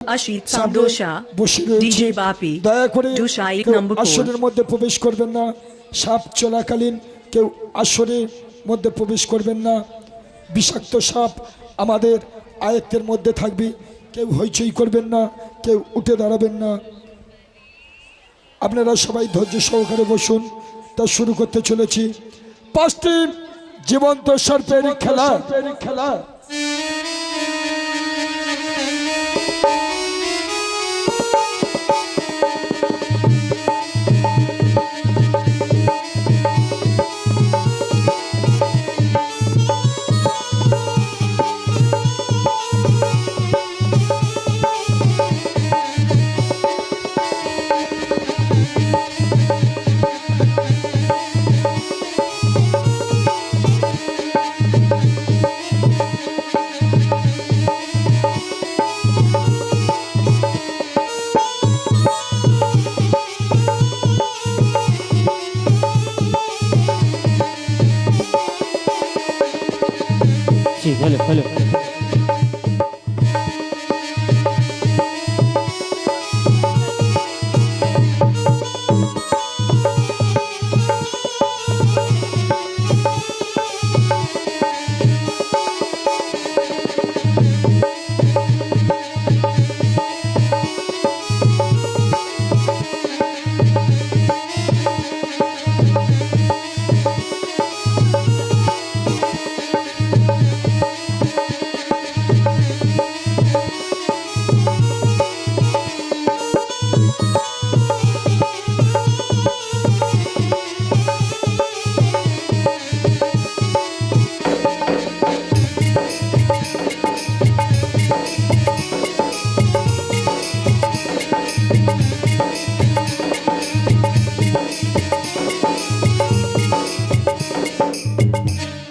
Ashit সামনে Samdosha, বসে রয়েছে। DJ Bapi, দয়া করে Dusha এক কেউ নম্বর আসরের মধ্যে প্রবেশ করবেন না সাপ চলাকালীন কেউ আসরের মধ্যে প্রবেশ করবেন না। বিষাক্ত সাপ আমাদের আয়ত্তের মধ্যে থাকবে কেউ হইচই করবেন না কেউ উঠে দাঁড়াবেন না। আপনারা সবাই ধৈর্য সহকারে বসুন তা শুরু করতে চলেছি। পাঁচটি জীবন্ত সর্পের খেলা খেলা।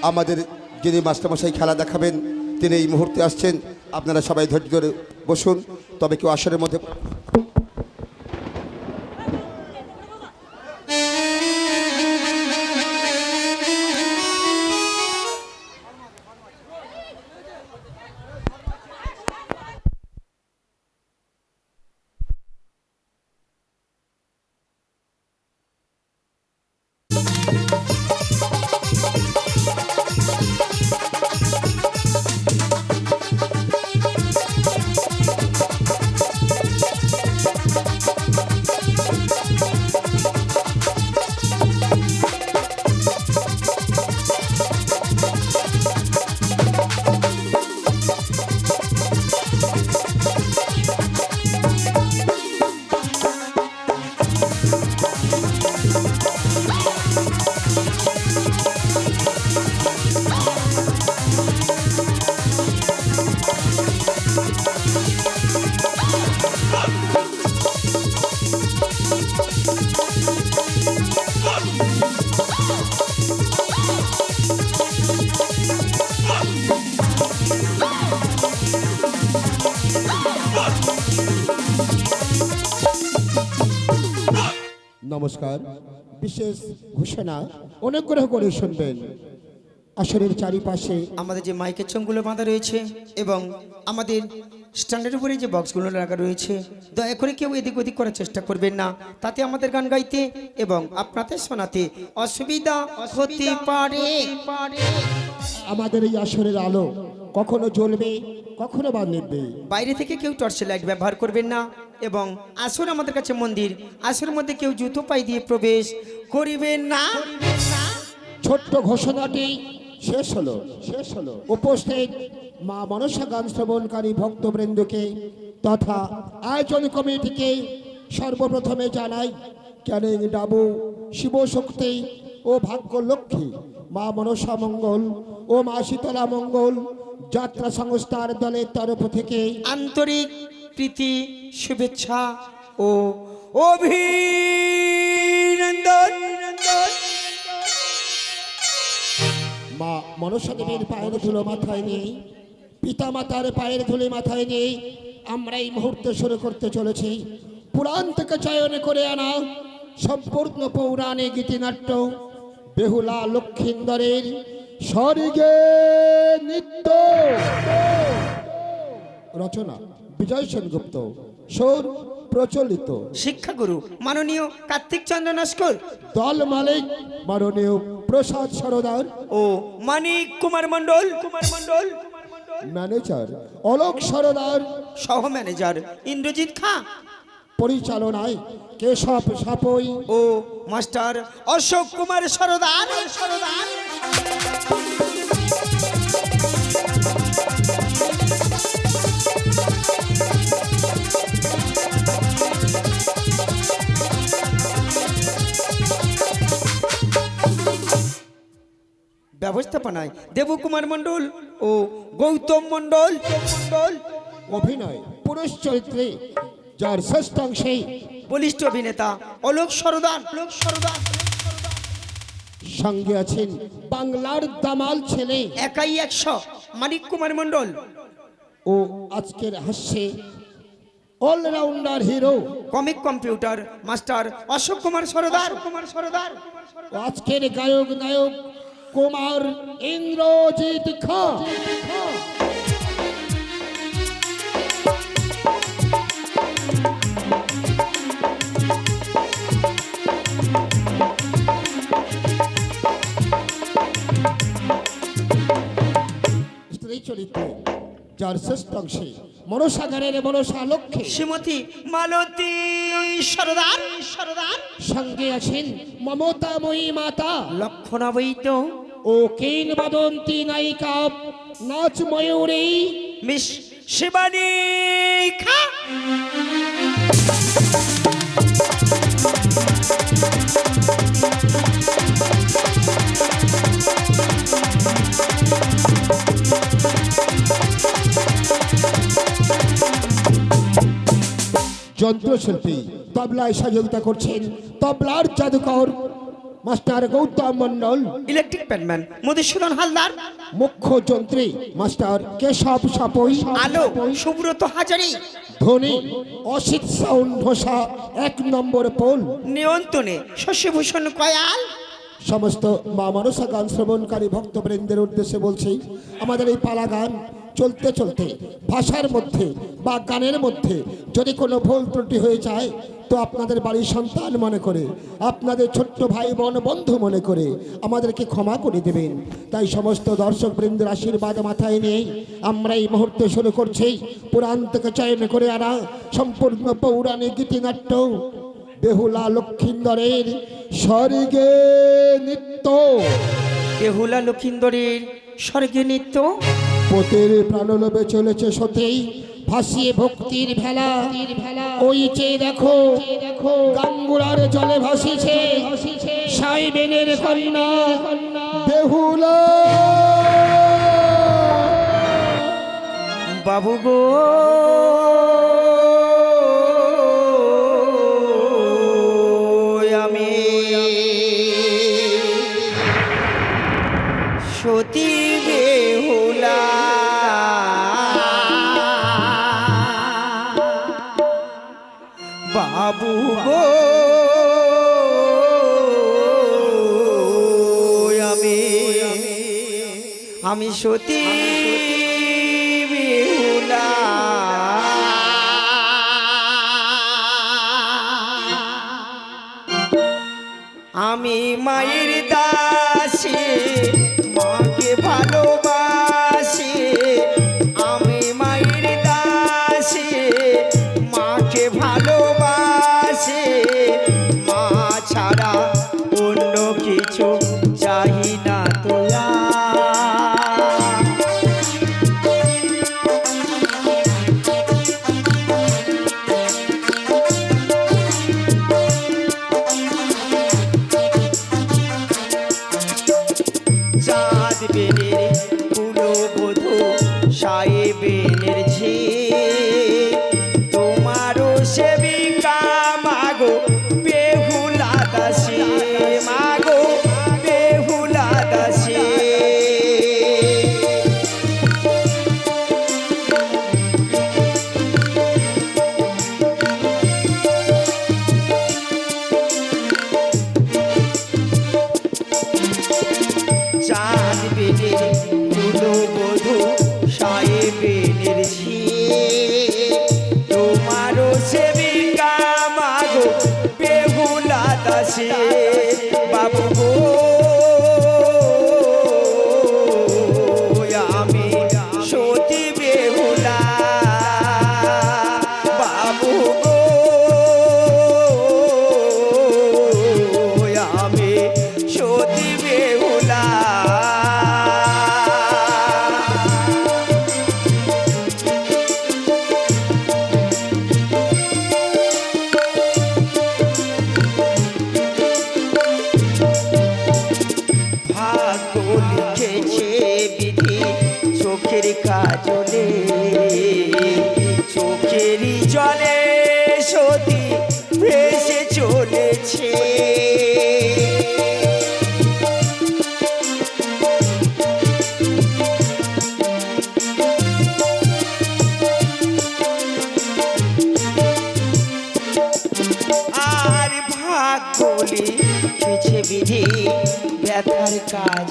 আমাদের যিনি মাস্টারমশাই খেলা দেখাবেন, তিনি এই মুহূর্তে আসছেন। আপনারা সবাই ধৈর্য ধরে বসুন। তবে কেউ আসরের মধ্যে নমস্কার। বিশেষ ঘোষণা অনুগ্রহ করে শুনবেন। আসরের চারিপাশে আমাদের যে মাইকের চোঙগুলো বাঁধা রয়েছে এবং আমাদের স্ট্যান্ডের উপরে যে বক্সগুলো লাগা রয়েছে দয়া করে কেউ এদিক ওদিক করার চেষ্টা করবেন না। তাতে আমাদের গান গাইতে এবং আপনাদের শোনাতে অসুবিধা হতে পারে। আমাদের এই আসরের আলো কখনো জ্বলবে কখনো বা নিববে বাইরে থেকে কেউ টর্চ লাইট ব্যবহার করবেন না। এবং আসর আমাদের কাছে মন্দির। আসরের মধ্যে কেউ জুতো পাই দিয়ে প্রবেশ করিবেন না। ছোট্ট ঘোষণাটি শেষ হলো শেষ হলো। উপস্থিত মা মনসা গান শ্রবণকারী ভক্তবৃন্দকে তথা আয়োজন কমিটিকে সর্বপ্রথমে জানাই ক্যানিং ডাবু শিবশক্তি ও ভাগ্যলক্ষ্মী মা মনসা মঙ্গল ও মা শীতলা মঙ্গল যাত্রা সংস্থার দলের তরফ থেকে আন্তরিক প্রীতি, শুভেচ্ছা ও অভিনন্দন। মা মনসা দেবীর পায়ের ধুলো মাথায় নেই পিতা মাতার পায়ের ধুলি মাথায় নেই, আমরা এই মুহূর্তে শুরু করতে চলেছি। পুরাণ থেকে চয়ন করে আনা সম্পূর্ণ পৌরাণিক গীতিনাট্য, বেহুলা লক্ষিন্দরের স্বর্গে নিত্য। রচনা বিজয় সেনগুপ্ত সুর প্রচলিত। শিক্ষাগুরু মাননীয় কার্তিক চন্দ্র নস্কর। দল মালিক মাননীয় প্রসাদ সরদার। ও মানিক কুমার মণ্ডল। কুমার মণ্ডল ম্যানেজার অলোক সরদার। সহ ম্যানেজার ইন্দ্রজিৎ খা। পরিচালনায় কেশব সাপই। ও মাস্টার অশোক কুমার সরদার সরদার। ব্যবস্থাপনায় দেবকুমার মণ্ডল ও গৌতম মণ্ডল মণ্ডল। অভিনয় পুরুষ চরিত্রে যার ষষ্ঠাংশে বলিষ্ঠ অভিনেতা অলোক সরদার। অলোক সরদার। সঙ্গে আছেন বাংলার দামাল ছেলে একাই একশো মানিক কুমার মণ্ডল। ও আজকের হাস্যে allrounder hero. Comic computer master Ashok Kumar Sardar. Kumar Sardar. আজকের গায়ক নায়ক কুমার ইন্দ্রজিৎ খা স্ত্রী চরিত্রে যার ষষ্ঠাংশে মনসাগারের মনসা লক্ষ্মী শ্রীমতী মালতী সরদার সরদার। সঙ্গে আছেন মমতাময়ী মাতা। লক্ষণাবৈত। ও কিংবদন্তি নায়িকা? নাচ ময়ূরী। মিস শিবানী খা। যন্ত্রশিল্পী তবলায় সহযোগিতা করছেন। তবলার জাদুকর মাস্টার গৌতম মন্ডল। ইলেকট্রিক প্যানম্যান মধুসূদন হালদার। মুখ্য যন্ত্রী মাস্টার কেশব সাপই। আলো সুব্রত হাজারি। ধ্বনি অসিত সাউন্ড ঘোষা এক নম্বর পোল। নিয়ন্ত্রণে শশীভূষণ কয়াল। সমস্ত মা মনসা গান শ্রবণকারী ভক্তবৃন্দের উদ্দেশ্যে বলছি আমাদের এই পালা গান চলতে চলতে ভাষার মধ্যে বা গানের মধ্যে যদি কোনো ভুল ত্রুটি হয়ে যায়, তো আপনাদের বাড়ির সন্তান মনে করে, আপনাদের ছোট্ট ভাই বোন বন্ধু মনে করে আমাদেরকে ক্ষমা করে দেবেন। তাই সমস্ত দর্শক বৃন্দের আশীর্বাদ মাথায় নিয়ে আমরা এই মুহূর্তে শুরু করছি। পুরাণ থেকে চয়ন করে আনা সম্পূর্ণ পৌরাণিক গীতিনাট্য। বেহুলা লক্ষিন্দরের স্বর্গে নৃত্য। বেহুলা লক্ষিন্দরের স্বর্গে নিত্য? পতের লোভে চলেছে সতেই। ভাসিয়ে ভক্তির ভেলা। ওই চেয়ে দেখো দেখো, গাঙ্গুরার জলে ভাসিছে। সাইবেনের কন্যা। বেহুলা। বাবু গো। আমি সতী আমি মায়ের কাছে কাজলে চোখেরই জলে সতী ভেসে চলেছে। আর ভাগ বলি বিধি ব্যথার কাজ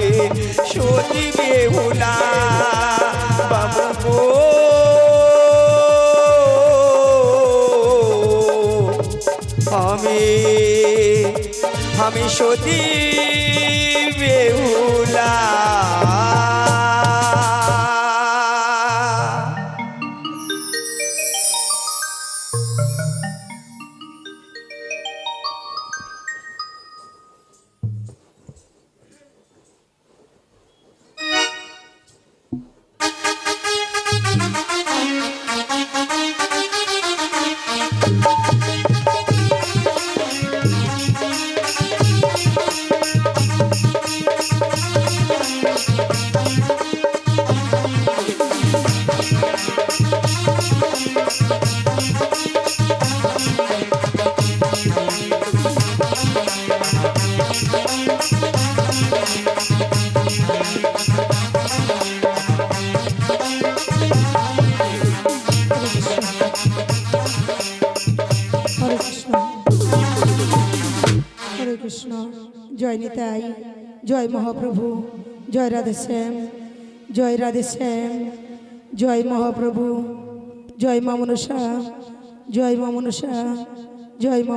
হবে সজিবে উলা বাবু আমি আমি সজিবে উলা। মহাপ্রভু। জয় রাধে শ্যাম জয় রাধে শ্যাম জয় মহাপ্রভু। জয় মা জয় মা জয় মা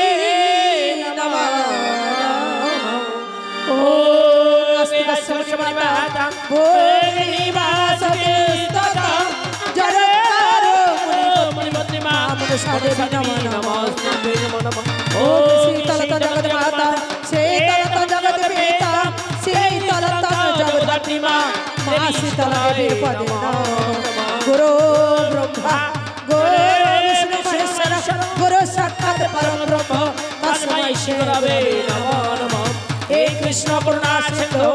सुषमता भूमिवासुस्तता जरतारो मुनिमति मामुनि सदेवि नमो नमस्ते नमो नमः ओम सीतलत जगत माता सीतलत जगत पिता सीतलत जगत पिमा मा सीतला विपदे नमः गुरु ब्रह्मा गुरु विष्णु महेश्वर गुरु साक्षात परम ब्रह्म तस्मै शिववे नमः नमः हे कृष्ण करुणा सिंधु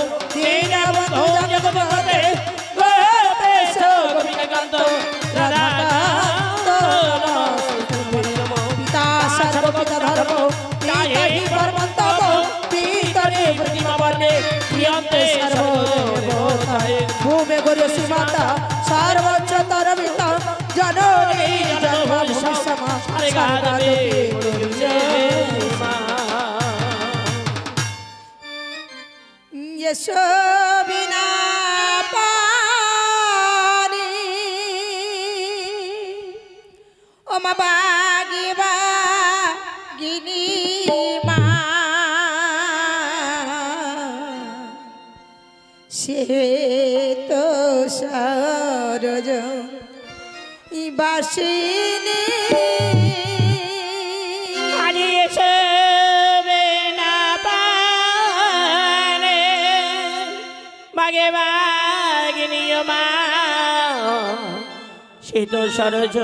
ভূমে গরে সীমাতা সর্বোচ্চ তরবিতা জননী জন্ম সমা সারদা দেবী শোভিনা পারি ও মা বাগিবা গিনি মা। সে তো সরজ বাসিনী শীত সরজ